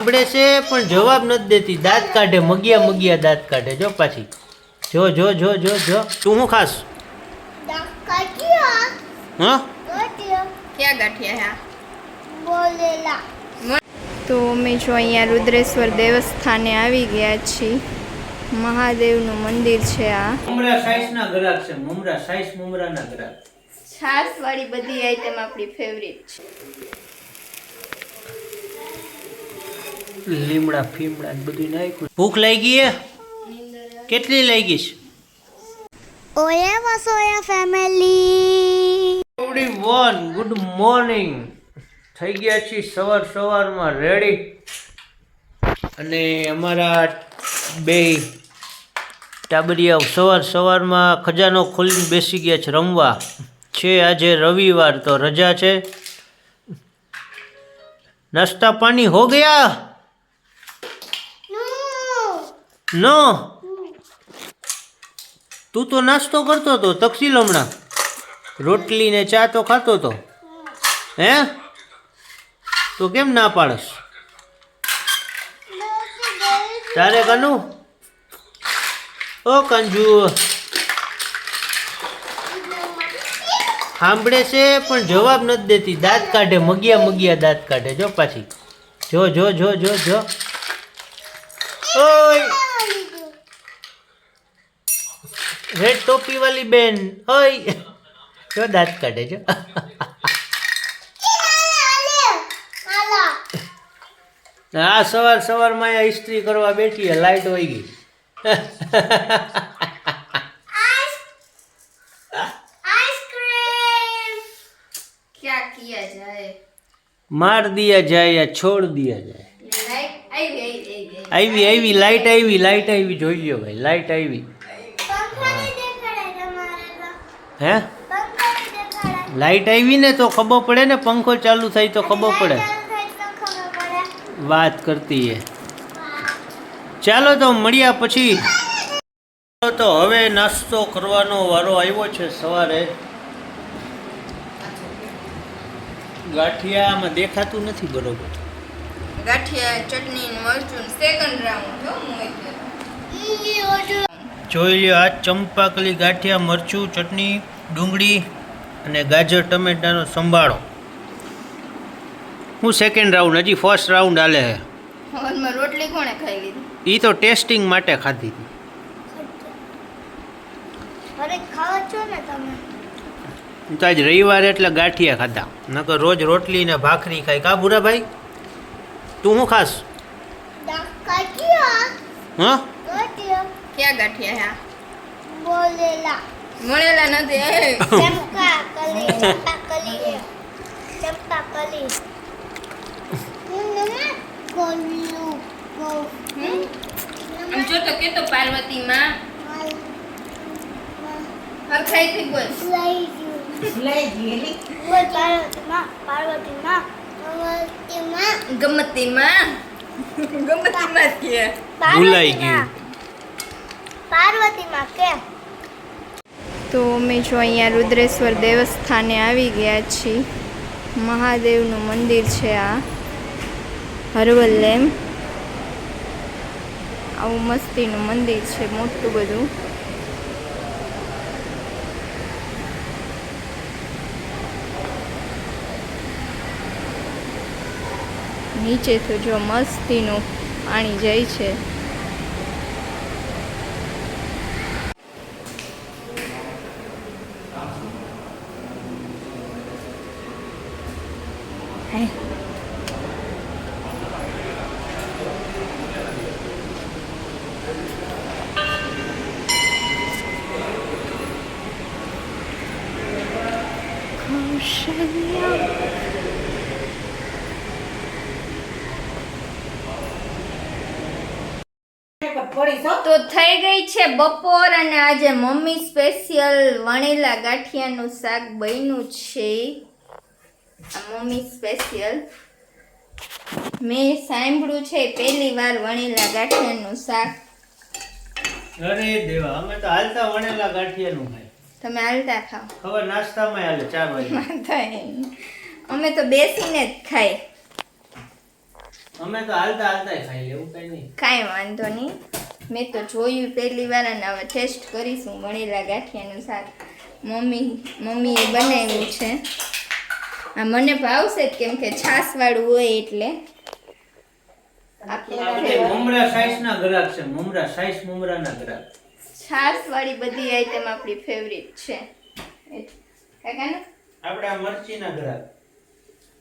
સાંભળે છે પણ જવાબ નથી દેતી. દાંત કાઢે મગિયા મગિયા દાંત કાઢે. જો પાછી. જો જો જો જો જો. તું શું ખાસ તો અમે જો અહીંયા રુદ્રેશ્વર દેવસ્થાને આવી ગયા છીએ. મહાદેવનું મંદિર છે આ. મમરા સાઈસના ગ્રાહક છે મમરા સાઈસ મમરાના ગ્રાહક છાસ વાળી બધી આઈટમ આપણી ફેવરિટ છે. લીમડા ફીમડા ને બધું નાખ્યું. ભૂખ લાગી ગઈ કેટલી લાગી છે ઓયા Vasoya family everyone good morning થઈ ગયા છીએ સવાર સવારમાં રેડી અને અમારા બે ટાબરિયા સવાર સવારમાં ખજાનો ખોલીને બેસી ગયા છે રમવા. છે આજે રવિવાર તો રજા છે. નાસ્તા પાણી હો ગયા? નો. તું તો નાસ્તો કરતો હતો, તકસીલ હમણાં. રોટલી ને ચા તો ખાતો તો હે? તો કેમ ના પાડસ? તારે કનું? ઓ કંજુ. સાંભળે છે, પણ જવાબ નથી દેતી. દાંત કાઢે મગિયા મગિયા દાંત કાઢે. જો પાછી. જો જો જો જો જો. ઓય. રેડ ટોપી વાલી બેન. ઓય. જો દાંત કાઢે જો. આ સવાર સવારમાં અહીંયા ઇસ્ત્રી કરવા બેઠી લાઈટ વહી ગઈ. ક્યાં કિયા જાય? માર દિયા જાય યા છોડ દિયા જાય. આવી આવી લાઈટ આવી લાઈટ આવી જોઈ લ્યો ભાઈ લાઈટ આવી. હે? લાઈટ આવી ને તો ખબર પડે ને પંખો ચાલુ થાય તો ખબર પડે. વાત કરતી એ. ચાલો તો મળ્યા પછી. તો હવે નાસ્તો કરવાનો વારો આવ્યો છે સવારે. ગાંઠિયામાં દેખાતું નથી બરોબર. ગાંઠિયા ચટણી મરચું સેકન્ડ રાઉન્ડ જો મોઈ જોઈ લ્યો આ ચંપાકલી ગાંઠિયા મરચું ચટણી ડુંગળી અને ગાજર ટમેટાનો સંભાળો હું સેકન્ડ રાઉન્ડ હજી ફર્સ્ટ રાઉન્ડ હાલે છે રોટલી કોણે ખાઈ લીધી? એ તો ટેસ્ટિંગ માટે ખાધી હતી. અરે ખાઓ છો ને તમે? હું તો આજ રવિવારે એટલે ગાંઠિયા ખાધા. નકર રોજ રોટલી ને ભાખરી ખાઈ. કા ભૂરાભાઈ તું શું ખાસ? હા? ક્યાં ગાંઠિયા બોલેલા મળેલા નથી ચંપા કલી ચંપા કલી ચંપા કલી. આમ જો તો કેતો પાર્વતી માં હરખાઈ થી બોલ. લઈ ગયું. બોલ પાર્વતી માં પાર્વતી માં પાર્વતી માં ગમતી માં ગમતી માં કે ભૂલાઈ ગયું પાર્વતી માં કે તો અમે જો અહીંયા રુદ્રેશ્વર દેવસ્થાને આવી ગયા છીએ. મહાદેવનું મંદિર છે આ. હરવલ્લેમ આવું મસ્તીનું મંદિર છે મોટું બધું. નીચે તો જો મસ્તીનું પાણી જાય છે. તો થઈ ગઈ છે બપોર અને આજે મમ્મી સ્પેશિયલ વણેલા ગાંઠિયાનું શાક બન્યું છે. આ મમ્મી સ્પેશિયલ. મેં સાંભળ્યું છે પહેલી વાર વણેલા ગાંઠિયાનું શાક. અરે દેવા અમે તો હાલતા વણેલા ગાંઠિયાનું ખાય તમે હાલતા ખાઓ. ખબર નાસ્તામાં હાલે ચાર વાગે અમે તો બેસીને જ ખાઈ. અમે તો હાલતા હાલતા ખાઈ લેવું કઈ નહીં. કાંઈ વાંધો નહીં. મેં તો જોયું પહેલી વાર અને હવે ટેસ્ટ કરીશું વણેલા ગાંઠિયાનું શાક. મમ્મી મમ્મીએ બનાવ્યું છે. આ મને ભાવશે જ કેમ કે છાશવાળું હોય એટલે. છાશવાળી બધી આઈટમ આપણી ફેવરિટ છે. કાકાને? આપણે આ મરચી ગ્રાહક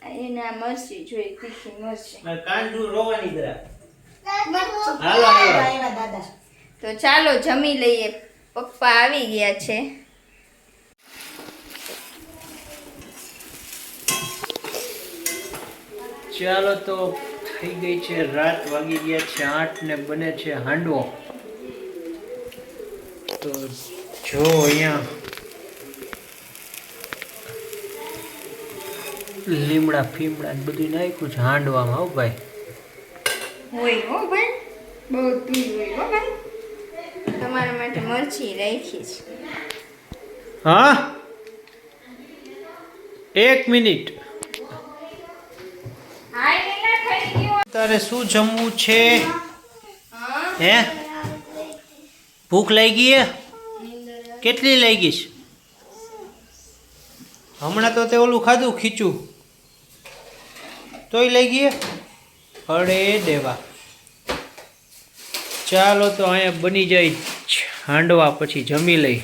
એના મરચી જોઈ તીખી મરચી. કાંજુ રોવાની ગ્રાહક. તો ચાલો જમી લઈએ. પપ્પા આવી ગયા છે. ચાલો તો થઈ ગઈ છે રાત વાગી ગયા છે આઠ ને બને છે હાંડવો. તો જો અહીંયા લીમડા ફીમડા બધું નાખ્યું છે હાંડવામાં હો ભાઈ. હોય હો ભાઈ? તીર હોય હો તમારા માટે મરચી રાખી છે. હા? એક મિનિટ. ગયો તારે શું જમવું છે? હે? ભૂખ લાગી હે? કેટલી લાગી છે? હમણાં તો તે ઓલું ખાધું ખીચું. તોય લઈ ગઈ અરે દેવા. ચાલો તો અહીંયા બની જાય હાંડવા પછી જમી લઈ